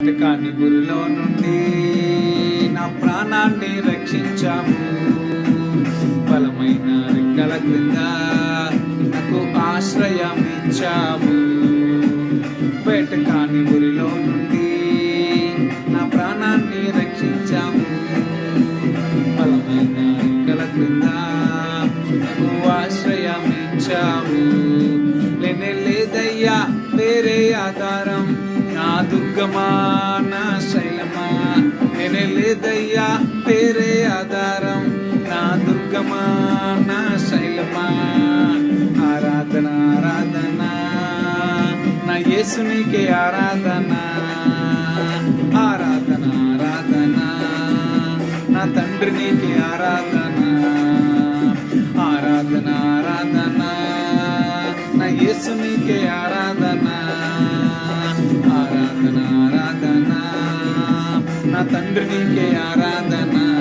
కాని గురిలో నుండి నా ప్రాణాన్ని రక్షించాము బలమైన రెక్కల క్రింద నాకు ఆశ్రయం ఇచ్చాము వేట కాని గురిలో నుండి నా ప్రాణాన్ని రక్షించాము బలమైన రెక్కల క్రింద నాకు ఆశ్రయం ఇచ్చాము లేనే లేదయ్యా వేరే ఆధారం. దుర్గమా నా శైలమా? నేనే లేదయ్యా ఆధారం. నా దుర్గమా నా శైలమా? ఆరాధన ఆరాధన. నా యేసునికే ఆరాధన. ఆరాధన ఆరాధన. నా తండ్రినికి ఆరాధన. ఆరాధన ఆరాధన. నా యేసునికే ఆరాధన. ತಂದ್ರಿನಿಗೆ ಆರಾಧನಾ?